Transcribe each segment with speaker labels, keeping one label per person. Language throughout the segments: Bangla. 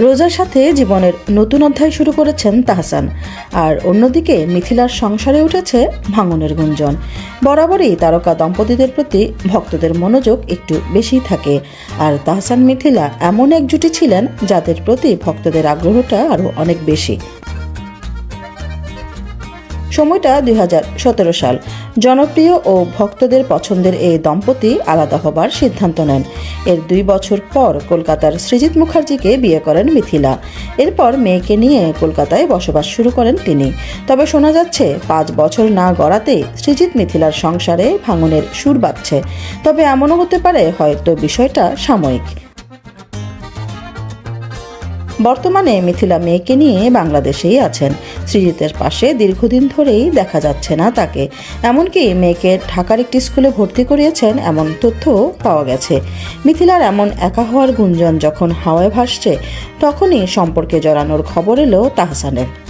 Speaker 1: রোজার সাথে জীবনের নতুন অধ্যায় শুরু করেছেন তাহসান। আর অন্যদিকে মিথিলার সংসারে উঠেছে ভাঙনের গুঞ্জন। বরাবরই তারকা দম্পতিদের প্রতি ভক্তদের মনোযোগ একটু বেশি থাকে। আর তাহসান মিথিলা এমন এক জুটি ছিলেন যাদের প্রতি ভক্তদের আগ্রহটা আরও অনেক বেশি। সময়টা দুই হাজার সতেরো সাল। জনপ্রিয় ও ভক্তদের পছন্দের এই দম্পতি আলাদা হবার সিদ্ধান্ত নেন। এর দুই বছর পর কলকাতার সৃজিত মুখার্জিকে বিয়ে করেন মিথিলা। এরপর মেয়েকে নিয়ে কলকাতায় বসবাস শুরু করেন তিনি। তবে শোনা যাচ্ছে, পাঁচ বছর না গড়াতে সৃজিত মিথিলার সংসারে ভাঙনের সুর বাজছে। তবে এমনও হতে পারে, হয়তো বিষয়টা সাময়িক। বর্তমানে মিথিলা মেয়েকে নিয়ে বাংলাদেশেই আছেন। শ্রীজিতের পাশে দীর্ঘদিন ধরেই দেখা যাচ্ছে না তাকে। এমনকি মেয়েকে ঢাকার একটি স্কুলে ভর্তি করিয়েছেন এমন তথ্যও পাওয়া গেছে। মিথিলার এমন একা হওয়ার গুঞ্জন যখন হাওয়ায় ভাসছে, তখনই সম্পর্কে জড়ানোর খবর এলো তাহসানের।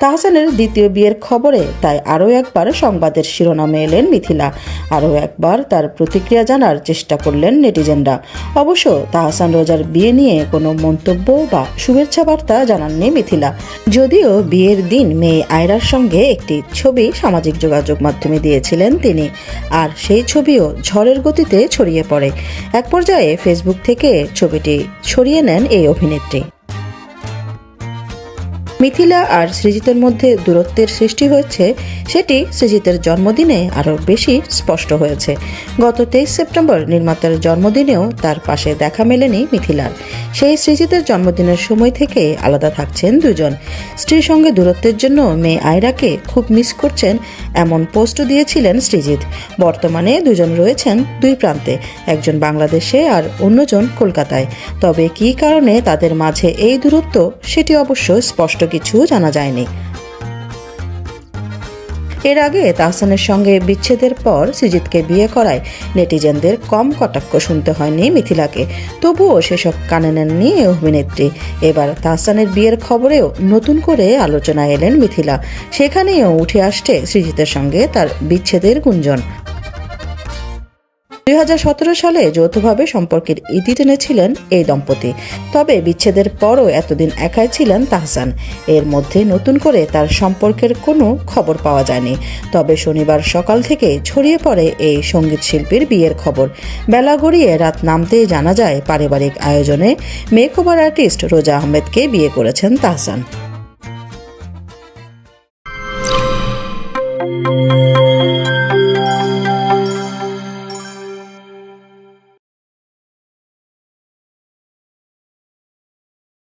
Speaker 1: তাহসানের দ্বিতীয় বিয়ের খবরে, তাই আরও একবার সংবাদের শিরোনামে এলেন মিথিলা। আরও একবার তার প্রতিক্রিয়া জানার চেষ্টা করলেন নেটিজেনরা। অবশ্য তাহসান রোজার বিয়ে নিয়ে কোনো মন্তব্য বা শুভেচ্ছা বার্তা জানাননি মিথিলা। যদিও বিয়ের দিন মেয়ে আয়রার সঙ্গে একটি ছবি সামাজিক যোগাযোগ মাধ্যমে দিয়েছিলেন তিনি, আর সেই ছবিও ঝড়ের গতিতে ছড়িয়ে পড়ে। এক পর্যায়ে ফেসবুক থেকে ছবিটি ছড়িয়ে নেন এই অভিনেত্রী। মিথিলা আর সৃজিতের মধ্যে দূরত্বের সৃষ্টি হয়েছে, সেটি সৃজিতের জন্মদিনে আরও বেশি স্পষ্ট হয়েছে। গত তেইশ সেপ্টেম্বর নির্মাতার জন্মদিনেও তার পাশে দেখা মেলেনি মিথিলার। সেই সৃজিতের জন্মদিনের সময় থেকে আলাদা থাকছেন দুজন। স্ত্রীর সঙ্গে দূরত্বের জন্য মেয়ে আয়রাকে খুব মিস করছেন এমন পোস্টও দিয়েছিলেন সৃজিত। বর্তমানে দুজন রয়েছেন দুই প্রান্তে, একজন বাংলাদেশে আর অন্যজন কলকাতায়। তবে কী কারণে তাদের মাঝে এই দূরত্ব, সেটি অবশ্য স্পষ্ট কিছু জানা যায়নি। এর আগে তাহসানের সঙ্গে বিচ্ছেদের পর সৃজিতকে বিয়ে করায় নেটিজেনদের কম কটাক্ষ শুনতে হয়নি মিথিলাকে। তবুও সেসব কানে নেননি অভিনেত্রী। এবার তাহসানের বিয়ের খবরেও নতুন করে আলোচনায় এলেন মিথিলা। সেখানেও উঠে আসছে সৃজিতের সঙ্গে তার বিচ্ছেদের গুঞ্জন। দুই হাজার সতেরো সালে যৌথভাবে সম্পর্কের ইতি টেনেছিলেন এই দম্পতি। তবে বিচ্ছেদের পরও এতদিন একাই ছিলেন তাহসান। এর মধ্যে নতুন করে তার সম্পর্কের কোনো খবর পাওয়া যায়নি। তবে শনিবার সকাল থেকে ছড়িয়ে পড়ে এই সংগীত শিল্পীর বিয়ের খবর। বেলা গড়িয়ে রাত নামতেই জানা যায়, পারিবারিক আয়োজনে মেকওভার আর্টিস্ট রোজা আহমেদকে বিয়ে করেছেন তাহসান।